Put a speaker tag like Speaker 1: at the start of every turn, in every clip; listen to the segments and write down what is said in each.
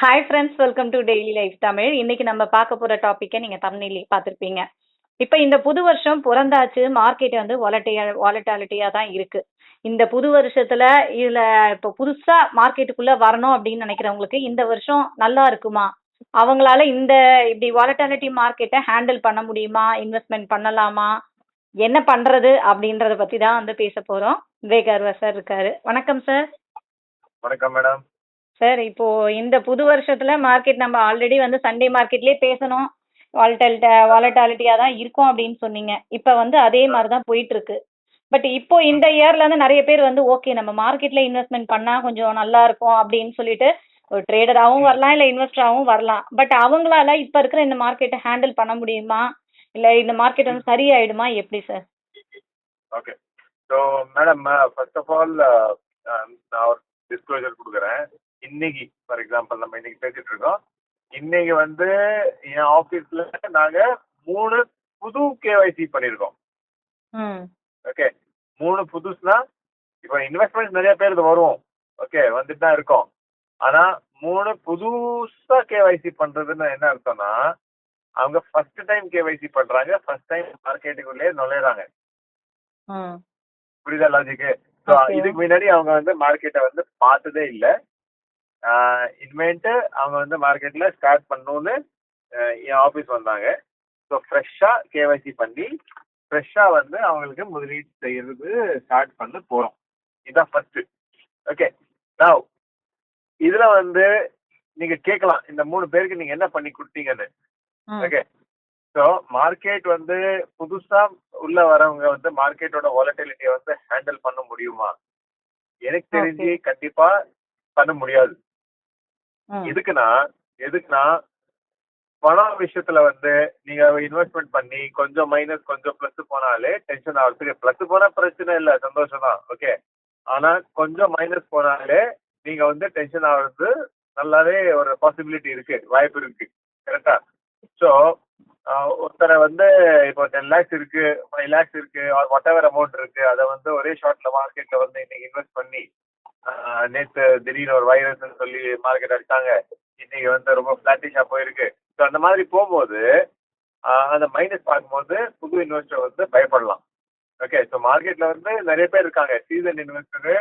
Speaker 1: Hi friends welcome to daily life Tamil இன்னைக்கு நம்ம பார்க்க போற டாப்பிக்கை நீங்க தமிழ்நிலை பார்த்துருப்பீங்க. இப்போ இந்த புது வருஷம் பிறந்தாச்சு. மார்க்கெட் வந்து வாலட்டியா வாலட்டாலிட்டியா தான் இருக்கு. இந்த புது வருஷத்துல இதுல இப்போ புதுசா மார்க்கெட்டுக்குள்ள வரணும் அப்படின்னு நினைக்கிறவங்களுக்கு இந்த வருஷம் நல்லா இருக்குமா? அவங்களால இந்த இப்படி வாலட்டாலிட்டி மார்க்கெட்டை ஹேண்டில் பண்ண முடியுமா? இன்வெஸ்ட்மெண்ட் பண்ணலாமா? என்ன பண்றது அப்படின்றத பத்தி தான் வந்து பேச போறோம். விவேக் அருவா சார் இருக்காரு. வணக்கம் சார்
Speaker 2: வணக்கம் மேடம்
Speaker 1: சார் இப்போ இந்த புது வருஷத்துல மார்க்கெட் நம்ம ஆல்ரெடி வந்து சண்டே மார்க்கெட்லயே பேசணும். வாலட்டாலிட்ட வாலட்டாலிட்டியா தான் இருக்கும் அப்படின்னு சொன்னீங்க. இப்போ வந்து அதே மாதிரி தான் போயிட்டு இருக்கு பட் இப்போ இந்த இயர்ல இருந்து நிறைய பேர் வந்து ஓகே நம்ம மார்க்கெட்ல இன்வெஸ்ட்மெண்ட் பண்ணா கொஞ்சம் நல்லா இருக்கும் அப்படின்னு சொல்லிட்டு ஒரு ட்ரேடராகவும் வரலாம் இல்லை இன்வெஸ்டராகவும் வரலாம். பட் அவங்களால இப்போ இருக்கிற இந்த மார்க்கெட்டை ஹேண்டில் பண்ண முடியுமா? இல்லை இந்த மார்க்கெட் வந்து சரியாயிடுமா? எப்படி sir
Speaker 2: okay so madam first of all நான் ஒரு டிஸ்க்ளோஜர் கொடுக்குறேன் இன்னைக்கு ஃபார் எக்ஸாம்பிள் நம்ம இன்னைக்கு பேசிட்டு இருக்கோம். இன்னைக்கு வந்து என் ஆஃபீஸில் நாங்கள் மூணு புது கேவைசி பண்ணியிருக்கோம்.
Speaker 1: ம்.
Speaker 2: ஓகே மூணு புதுசுனா இப்போ இன்வெஸ்ட்மெண்ட் நிறைய பேர் வரும் ஓகே வந்துட்டு தான் இருக்கோம். ஆனால் மூணு புதுசாக கேவைசி பண்ணுறதுன்னு என்ன அர்த்தம்னா அவங்க ஃபர்ஸ்ட் டைம் கேவைசி பண்ணுறாங்க ஃபர்ஸ்ட் டைம் மார்க்கெட்டுக்குள்ளேயே நுழையிறாங்க. புரியுதா லாஜிக்கு. இதுக்கு முன்னாடி அவங்க வந்து மார்க்கெட்டை வந்து பார்த்ததே இல்லை. இனிமேட்டு அவங்க வந்து மார்க்கெட்டில் ஸ்டார்ட் பண்ணணும்னு என் ஆஃபீஸ் வந்தாங்க. ஸோ ஃப்ரெஷ்ஷாக கேவைசி பண்ணி ஃப்ரெஷ்ஷாக வந்து அவங்களுக்கு முதலீடு செய்யறது ஸ்டார்ட் பண்ண போகிறோம் இதுதான் ஃபர்ஸ்ட் ஓகே நான் இதில் வந்து நீங்கள் கேட்கலாம். இந்த மூணு பேருக்கு நீங்கள் என்ன பண்ணி கொடுத்தீங்கன்னு. ஓகே ஸோ மார்க்கெட் வந்து புதுசா உள்ள வரவங்க வந்து மார்க்கெட்டோட வாலட்டிலிட்டியை வந்து ஹேண்டில் பண்ண முடியுமா? எனக்கு தெரிஞ்சு கண்டிப்பா பண்ண முடியாது. எதுக்குன்னா எதுக்குன்னா பணம் விஷயத்துல வந்து நீங்க இன்வெஸ்ட்மெண்ட் பண்ணி கொஞ்சம் மைனஸ் கொஞ்சம் பிளஸ் போனாலே டென்ஷன் ஆகுது பிளஸ் போனா பிரச்சனை இல்லை சந்தோஷம் தான். ஓகே ஆனா கொஞ்சம் மைனஸ் போனாலே நீங்க வந்து டென்ஷன் ஆகுறது நல்லாவே ஒரு பாசிபிலிட்டி இருக்கு வாய்ப்பு இருக்கு. கரெக்டா ஸோ ஒருத்தரை வந்து இப்போ டென் லேக்ஸ் இருக்கு ஃபைவ் லேக்ஸ் இருக்கு வாட் எவர் அமௌண்ட் இருக்கு அதை வந்து ஒரே ஷார்ட்ல மார்க்கெட்ல வந்து இன்னைக்கு இன்வெஸ்ட் பண்ணி நேற்று நேத்து திடீர்னு ஒரு வைரஸ்னு சொல்லி மார்க்கெட் அடித்தாங்க இன்னைக்கு வந்து ரொம்ப ஃபிளாட்டிஷா போயிருக்கு. ஸோ அந்த மாதிரி போகும்போது அந்த மைனஸ் பார்க்கும்போது புது இன்வெஸ்டர் வந்து பயப்படலாம். ஓகே ஸோ மார்க்கெட்ல வந்து நிறைய பேர் இருக்காங்க. சீசன் இன்வெஸ்டரு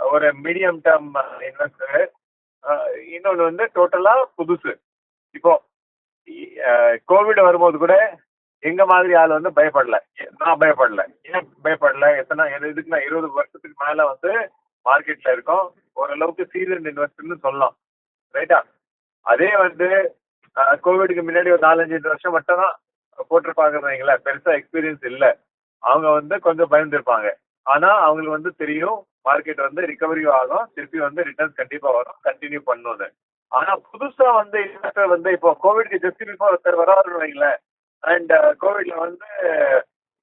Speaker 2: ஒரு மீடியம் டேர்ம் இன்வெஸ்டரு இன்னொன்று வந்து டோட்டலா புதுசு. இப்போ கோவிட் வரும்போது கூட எங்க மாதிரி ஆள் வந்து பயப்படல. நான் பயப்படல. ஏன் பயப்படல? எத்தனை இதுக்கு நான் இருபது வருஷத்துக்கு மேல வந்து மார்க்கெட்ல இருக்கும். ஓரளவுக்கு சீசன் இன்வெஸ்டர்னு சொல்லலாம். ரைட்டா அதே வந்து கோவிடுக்கு முன்னாடி ஒரு நாலஞ்சு வருஷம் மட்டும் தான் போட்டிருப்பாங்கன்னு வைங்களேன். பெருசா எக்ஸ்பீரியன்ஸ் இல்லை. அவங்க வந்து கொஞ்சம் பயந்துருப்பாங்க. ஆனா அவங்களுக்கு வந்து தெரியும். மார்க்கெட் வந்து ரிகவரி ஆகும். திருப்பி வந்து ரிட்டர்ன்ஸ் கண்டிப்பா வரும். கண்டினியூ பண்ணணும்னு. ஆனா புதுசா வந்து இன்வெஸ்டர் வந்து இப்போ கோவிட்க்கு ஜஸ்ட் பிஃபோர் ஒருத்தர் வராருன்னு வைங்களேன். அண்ட் கோவிட்ல வந்து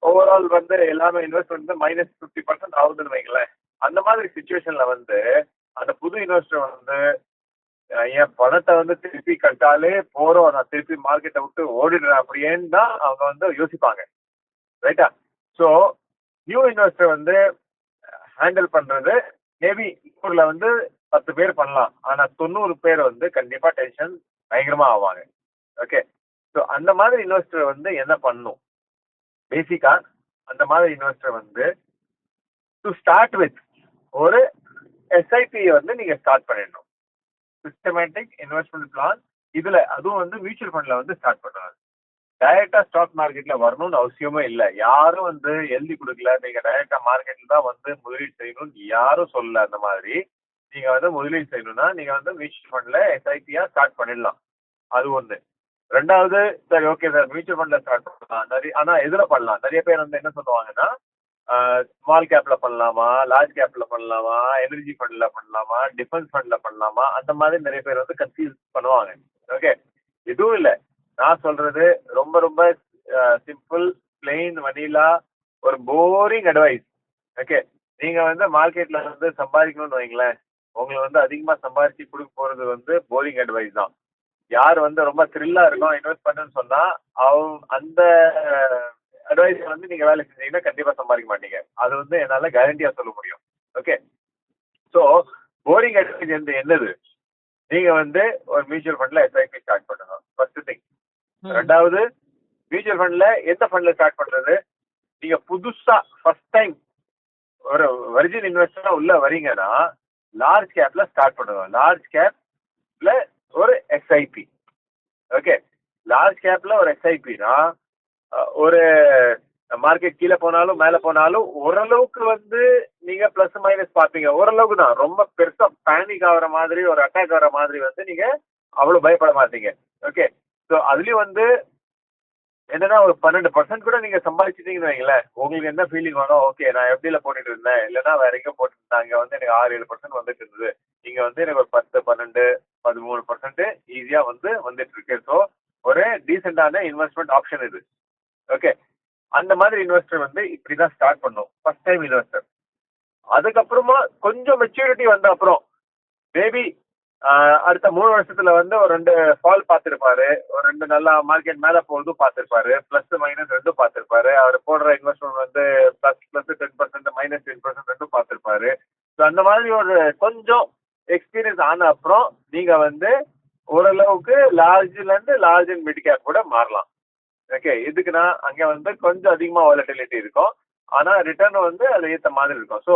Speaker 2: ஓவரால் வந்து எல்லாமே இன்வெஸ்ட்மெண்ட் வந்து மைனஸ் ஃபிஃப்டி பர்சன்ட் ஆகுதுன்னு வைங்களேன். அந்த மாதிரி சுச்சுவேஷன்ல வந்து அந்த புது இன்வெஸ்டர் வந்து என் பணத்தை வந்து திருப்பி கட்டாலே போறோம். நான் திருப்பி மார்க்கெட்டை விட்டு ஓடிடுறேன் அப்படின்னு தான் அவங்க வந்து யோசிப்பாங்க. ரைட்டா ஸோ நியூ இன்வெஸ்டர் வந்து ஹேண்டில் பண்றது மேபி ஊர்ல வந்து பத்து பேர் பண்ணலாம். ஆனா தொண்ணூறு பேர் வந்து கண்டிப்பா டென்ஷன் பயங்கரமா ஆவாங்க. ஓகே ஸோ அந்த மாதிரி இன்வெஸ்டர் வந்து என்ன பண்ணும்? பேசிக்கா அந்த மாதிரி இன்வெஸ்டர் வந்து டு ஸ்டார்ட் வித் ஒரு எஸ்ஐபியை வந்து நீங்க ஸ்டார்ட் பண்ணிடணும். சிஸ்டமேட்டிக் இன்வெஸ்ட்மெண்ட் பிளான் இதுல அதுவும் வந்து மியூச்சுவல் ஃபண்ட்ல வந்து ஸ்டார்ட் பண்ணுவாங்க டைரக்டா ஸ்டாக் மார்க்கெட்ல வரணும்னு அவசியமே இல்லை. யாரும் வந்து எழுதி கொடுக்கல. நீங்க டைரக்டா மார்க்கெட்ல தான் வந்து முதலீடு செய்யணும்னு யாரும் சொல்லல அந்த மாதிரி. நீங்க வந்து முதலீடு செய்யணும்னா நீங்க வந்து மியூச்சுவல் ஃபண்ட்ல எஸ்ஐபியா ஸ்டார்ட் பண்ணிடலாம். அது ஒண்ணு. ரெண்டாவது சரி ஓகே சார் மியூச்சுவல் ஃபண்ட்ல ஸ்டார்ட் பண்ணலாம். நிறைய ஆனா எதுல பண்ணலாம். நிறைய பேர் வந்து என்ன சொல்லுவாங்கன்னா ஸ்மால் கேப்ல பண்ணலாமா லார்ஜ் கேப்ல பண்ணலாமா எனர்ஜி ஃபண்ட்ல பண்ணலாமா டிஃபென்ஸ் ஃபண்ட்ல பண்ணலாமா அந்த மாதிரி நிறைய பேர் வந்து கன்ஃபியூஸ் பண்ணுவாங்க. ஓகே எதுவும் இல்லை. நான் சொல்றது ரொம்ப ரொம்ப சிம்பிள் பிளெயின் வனிலா ஒரு போரிங் அட்வைஸ் ஓகே நீங்க வந்து மார்க்கெட்ல வந்து சம்பாதிக்கணும்னு வைங்களேன். உங்களை வந்து அதிகமா சம்பாதிச்சு கொடுக்க போறது வந்து போரிங் அட்வைஸ் தான். யார் வந்து ரொம்ப த்ரில்லா இருக்கும் இன்வெஸ்ட் பண்ணுன்னு சொன்னா அவங்க அந்த அட்வைஸ் வந்து நீங்க வேலை செஞ்சீங்கன்னா கண்டிப்பா சம்பாதிக்க மாட்டீங்க. அது வந்து என்னால கேரண்டியா சொல்ல முடியும். ஓகே ஸோ போரிங் அட்வைஸ் வந்து என்னது? நீங்க வந்து ஒரு மியூச்சுவல் ஃபண்ட்ல எஸ்ஐபி ஸ்டார்ட் பண்ணுங்க ஃபர்ஸ்ட் திங். ரெண்டாவது மியூச்சுவல் ஃபண்ட்ல எந்த ஃபண்ட்ல ஸ்டார்ட் பண்றது? நீங்க புதுசா ஃபர்ஸ்ட் டைம் ஒரு வர்ஜின் இன்வெஸ்டரா உள்ள வரீங்கன்னா லார்ஜ் கேப்ல ஸ்டார்ட் பண்ணுங்க. லார்ஜ் கேப்ல ஒரு எஸ்ஐபி ஓகே லார்ஜ் கேப்ல ஒரு எஸ்ஐபினா ஒரு மார்க்கெட் கீழே போனாலும் மேல போனாலும் ஓரளவுக்கு வந்து நீங்க பிளஸ் மைனஸ் பாப்பீங்க ஓரளவுக்கு தான். ரொம்ப பெருசா பேனிக் ஆகிற மாதிரி ஒரு அட்டாக் ஆகிற மாதிரி வந்து நீங்க அவ்வளவு பயப்பட மாட்டீங்க. ஓகே ஸோ அதுலயும் வந்து என்னன்னா ஒரு பன்னெண்டு பர்சன்ட் கூட நீங்க சம்பாதிச்சிட்டீங்கன்னு வைங்களேன். உங்களுக்கு என்ன ஃபீலிங் வேணும்? ஓகே நான் எப்படில போட்டுட்டு இருந்தேன். இல்லைன்னா வேற எங்க போட்டு இருந்தேன். அங்க வந்து எனக்கு ஆறு ஏழு பர்சன்ட் வந்துட்டு இருந்தது. இங்க வந்து எனக்கு ஒரு பத்து பன்னெண்டு பதிமூணு பர்சன்ட் ஈஸியா வந்து வந்துட்டு இருக்கு. ஸோ ஒரு டீசெண்டான இன்வெஸ்ட்மெண்ட் ஆப்ஷன் இது. ஓகே அந்த மாதிரி இன்வெஸ்டர் வந்து இப்படிதான் ஸ்டார்ட் பண்ணும். ஃபர்ஸ்ட் டைம் இன்வெஸ்டர் அதுக்கப்புறமா கொஞ்சம் மெச்சூரிட்டி வந்த அப்புறம் மேபி அடுத்த மூணு வருஷத்துல வந்து ஒரு ரெண்டு ஃபால் பார்த்திருப்பாரு. ஒரு ரெண்டு நல்லா மார்க்கெட் மேல போறதும் பார்த்திருப்பாரு. பிளஸ் மைனஸ் ரெண்டும் பார்த்திருப்பாரு. அவர் போடுற இன்வெஸ்ட்மெண்ட் வந்து plus plus ten percent minus ten percent ரெண்டும் பார்த்திருப்பாரு. ஸோ அந்த மாதிரி ஒரு கொஞ்சம் எக்ஸ்பீரியன்ஸ் ஆன அப்புறம் நீங்க வந்து ஓரளவுக்கு லார்ஜ்ல இருந்து லார்ஜ் அண்ட் மிட் கேப் கூட மாறலாம். ஓகே இதுக்குன்னா அங்க வந்து கொஞ்சம் அதிகமா வாலட்டிலிட்டி இருக்கும். ஆனா ரிட்டர்ன் வந்து அது ஏத்த மாதிரி இருக்கும். ஸோ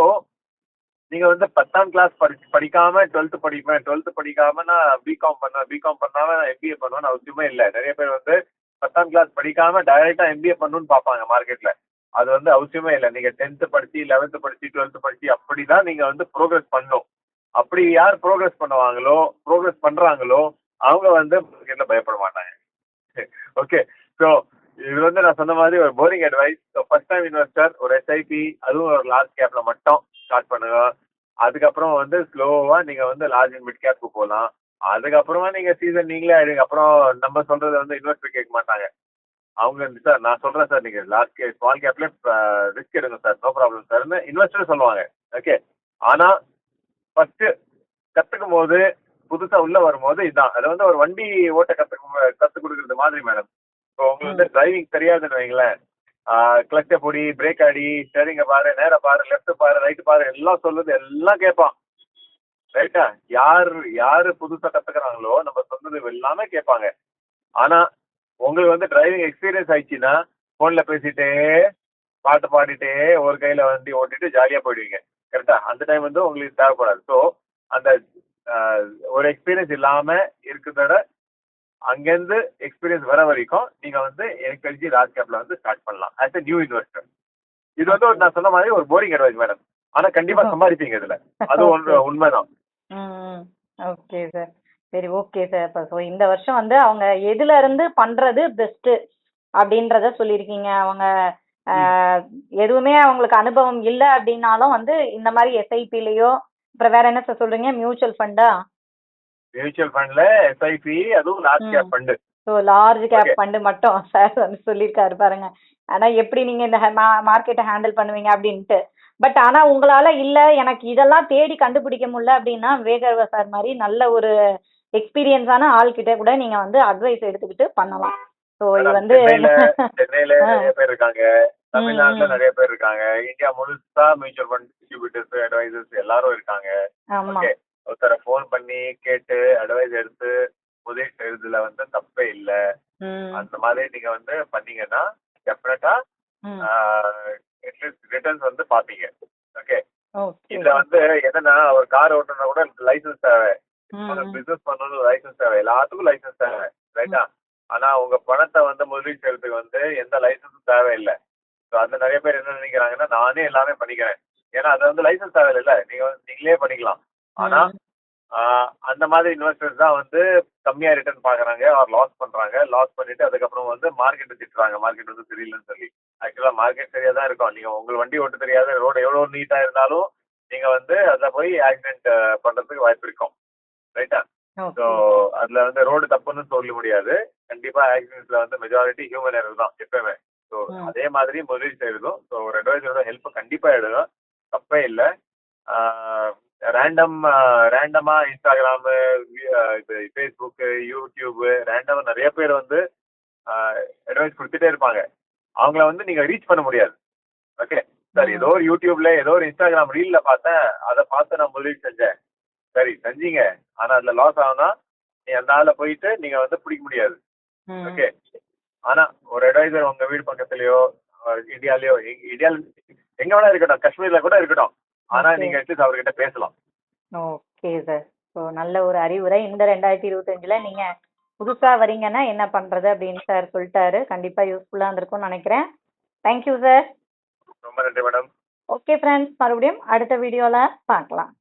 Speaker 2: நீங்க வந்து பத்தாம் கிளாஸ் படி படிக்காம டுவெல்த் படிப்பேன் டுவெல்த் படிக்காம நான் பிகாம் பண்ண பிகாம் பண்ணாம நான் எம்பிஏ பண்ணுவேன்னு அவசியமே இல்லை. நிறைய பேர் வந்து பத்தாம் கிளாஸ் படிக்காம டைரக்டா எம்பிஏ பண்ணணும்னு பார்ப்பாங்க மார்க்கெட்ல அது வந்து அவசியமே இல்லை. நீங்க படித்து படிச்சு படித்து படிச்சு டுவெல்த் படிச்சு அப்படிதான் நீங்க வந்து ப்ரோக்ரஸ் பண்ணணும். அப்படி யார் ப்ரோக்ரஸ் பண்ணுவாங்களோ ப்ரோக்ரஸ் பண்றாங்களோ அவங்க வந்து மார்க்கெட்ல பயப்பட மாட்டாங்க. ஓகே ஸோ இது வந்து நான் சொன்ன மாதிரி ஒரு boring advice so first time investor ஒரு எஸ்ஐபி அதுவும் ஒரு லார்ஜ் கேப்ல மட்டும் ஸ்டார்ட் பண்ணுங்க. அதுக்கப்புறம் வந்து ஸ்லோவா நீங்க வந்து லார்ஜ் அண்ட் மிட் கேப்க்கு போகலாம் அதுக்கப்புறமா நீங்க சீசன் நீங்களே ஆயிடுங்க. அப்புறம் நம்ம சொல்றது வந்து இன்வெஸ்டர் கேட்க மாட்டாங்க. அவங்க சார் நான் சொல்றேன் சார் நீங்க லார்ஜ் கேப் ஸ்மால் கேப்ல ரிஸ்க் எடுங்க சார். நோ ப்ராப்ளம் சார்னு இன்வெஸ்டர் சொல்லுவாங்க. ஓகே ஆனா ஃபர்ஸ்ட் கத்துக்கும் போது புதுசா உள்ள வரும்போது இதுதான் அது வந்து ஒரு வண்டி ஓட்ட கத்து கத்து கொடுக்கறது மாதிரி மேடம் இப்போ உங்களுக்கு வந்து டிரைவிங் தெரியாதுன்னு வைங்களேன். கிளச்ச பொடி பிரேக் அடி ஸ்டேரிங்க பாரு நேர பாரு லெஃப்ட் பாரு ரைட் பாரு எல்லாம் சொல்லுது எல்லாம் கேட்பான். ரைட்டா யார் யாரு புதுசா கத்துக்கிறாங்களோ நம்ம சொன்னது எல்லாமே கேட்பாங்க. ஆனா உங்களுக்கு வந்து டிரைவிங் எக்ஸ்பீரியன்ஸ் ஆயிடுச்சுன்னா போன்ல பேசிட்டே பாட்டு பாடிட்டே ஒரு கையில வண்டி ஓட்டிட்டு ஜாலியா போயிடுவீங்க. கரெக்டா அந்த டைம் வந்து உங்களுக்கு தேவைப்படாது. ஸோ அந்த ஒரு எக்ஸ்பீரியன்ஸ் இல்லாம இருக்கிறத அங்கேருந்து எக்ஸ்பீரியன்ஸ் வர வரைக்கும் நீங்க வந்து எனக்கு தெரிஞ்சு ராஜ் கேப்ல வந்து ஸ்டார்ட் பண்ணலாம். ஆஸ் எ நியூ இன்வெஸ்டர் இது வந்து ஒரு நான் சொன்ன மாதிரி ஒரு போரிங் அட்வைஸ் மேடம் ஆனா கண்டிப்பா சம்பாதிப்பீங்க இதுல. அது ஒன்று உண்மைதான்.
Speaker 1: ஓகே சார் சரி ஓகே சார் இப்போ ஸோ இந்த வருஷம் வந்து அவங்க எதுல இருந்து பண்றது பெஸ்ட் அப்படின்றத சொல்லியிருக்கீங்க. அவங்க எதுவுமே அவங்களுக்கு அனுபவம் இல்லை அப்படின்னாலும் வந்து இந்த மாதிரி எஸ்ஐபிலையோ அப்புறம் வேற என்ன சார் சொல்றீங்க? மியூச்சுவல் ஃபண்டா
Speaker 2: மியூச்சுவல் ஃபண்ட்ல எஸ்ஐபி அதுவும் large cap fund
Speaker 1: so large cap fund மட்டும் சார் வந்து சொல்லியிருக்காரு பாருங்க. ஆனா எப்படி நீங்க இந்த மார்க்கெட்டை ஹேண்டில் பண்ணுவீங்க அப்படின்ட்டு. பட் ஆனா உங்களால இல்ல எனக்கு இதெல்லாம் தேடி கண்டுபிடிக்க முடியல அப்படின்னா வேகர்வ சார் மாதிரி நல்ல ஒரு எக்ஸ்பீரியன்ஸான ஆள் கிட்ட கூட நீங்க வந்து அட்வைஸ் எடுத்துக்கிட்டு பண்ணலாம். ஸோ இது வந்து
Speaker 2: சென்னையில நிறைய பேர் இருக்காங்க. தமிழ்நாட்டுல நிறைய பேர் இருக்காங்க. இந்தியா முழுசா மியூச்சுவல் ஃபண்ட் டிஸ்ட்ரிபியூட்டர்ஸ் அட்வைசர்ஸ் எல்லாரும் இருக்காங்க
Speaker 1: ஆமா
Speaker 2: ஓகே ஒருத்தரை ஃபோன் பண்ணி கேட்டு அட்வைஸ் எடுத்து முதலீடு செய்யறதுல வந்து தப்பே இல்ல. அந்த மாதிரி நீங்க வந்து பண்ணீங்கன்னா டெஃபினட்டா ரிட்டர்ன்ஸ் வந்து பாப்பீங்க. ஓகே. இதுல வந்து என்னன்னா ஒரு கார் ஓட்டுனா கூட லைசன்ஸ் தேவை. பிசினஸ் பண்ணணும் லைசன்ஸ் தேவை. எல்லாத்துக்கும் லைசன்ஸ் தேவை. ரைட்டா ஆனா உங்க பணத்தை வந்து முதலீடு செய்யறதுக்கு வந்து எந்த லைசன்ஸும் தேவையில்லை ஸோ அந்த நிறைய பேர் என்ன நினைக்கிறாங்கன்னா நானே எல்லாமே பண்ணிக்கிறேன். ஏன்னா அது வந்து லைசன்ஸ் தேவையில்லை. நீங்க நீங்களே பண்ணிக்கலாம். ஆனா அந்த மாதிரி இன்வெஸ்டர்ஸ் தான் வந்து கம்மியா ரிட்டர்ன் பாக்குறாங்க அவர் லாஸ் பண்றாங்க. லாஸ் பண்ணிட்டு அதுக்கப்புறம் வந்து மார்க்கெட் திட்டுறாங்க. மார்க்கெட் வந்து சரியில்லைன்னு சொல்லி. ஆக்சுவலா மார்க்கெட் சரியா தான் இருக்கும். நீங்க உங்களுக்கு வண்டி ஓட்ட தெரியாத ரோடு எவ்வளவு நீட்டா இருந்தாலும் நீங்க வந்து அதுல போய் ஆக்சிடென்ட் பண்றதுக்கு வாய்ப்பு இருக்கும். ரைட்டா ஸோ அதுல வந்து ரோடு தப்புன்னு சொல்ல முடியாது. கண்டிப்பா ஆக்சிடென்ட்ஸ்ல வந்து மெஜாரிட்டி ஹியூமன் எரர் தான் எப்பவுமே ஸோ அதே மாதிரி முதலீடு செய்யறதும் ஸோ ஒரு அட்வைசரோட ஹெல்ப் கண்டிப்பா எடுக்கும் தப்பே இல்லை. ரேண்டம் ரேண்டமா இன்ஸ்டாகிராம் இது ஃபேஸ்புக் யூடியூப் ரேண்டமா நிறைய பேர் வந்து அட்வைஸ் கொடுத்துட்டே இருப்பாங்க. அவங்கள வந்து நீங்க ரீச் பண்ண முடியாது. ஓகே சார் ஏதோ ஒரு யூடியூப்ல ஏதோ ஒரு இன்ஸ்டாகிராம் ரீல்ல பார்த்தேன். அதை பார்த்து நான் முதலீடு செஞ்சேன். சரி செஞ்சீங்க. ஆனா அதுல லாஸ் ஆகுனா நீ அந்த ஆளை போயிட்டு நீங்க வந்து பிடிக்க முடியாது. ஓகே ஆனா ஒரு அட்வைசர் உங்க வீடு பக்கத்துலயோ இந்தியாலயோ இந்தியால எங்க வேணா இருக்கட்டும் காஷ்மீர்ல கூட இருக்கட்டும். ஆனா. நீங்க அட்லீஸ்ட் அவர்கிட்ட பேசலாம்.
Speaker 1: ஓகே சார் ஸோ நல்ல ஒரு அறிவுரை. இந்த ரெண்டாயிரத்தி இருபத்தஞ்சுல நீங்க புதுசா வரீங்கன்னா என்ன பண்றது அப்படின்னு சார் சொல்லிட்டாரு. கண்டிப்பா யூஸ்ஃபுல்லா இருந்திருக்கும்னு நினைக்கிறேன். தேங்க்யூ சார்
Speaker 2: ரொம்ப நன்றி மேடம்
Speaker 1: ஓகே ஃப்ரெண்ட்ஸ் மறுபடியும் அடுத்த வீடியோல பார்க்கலாம்.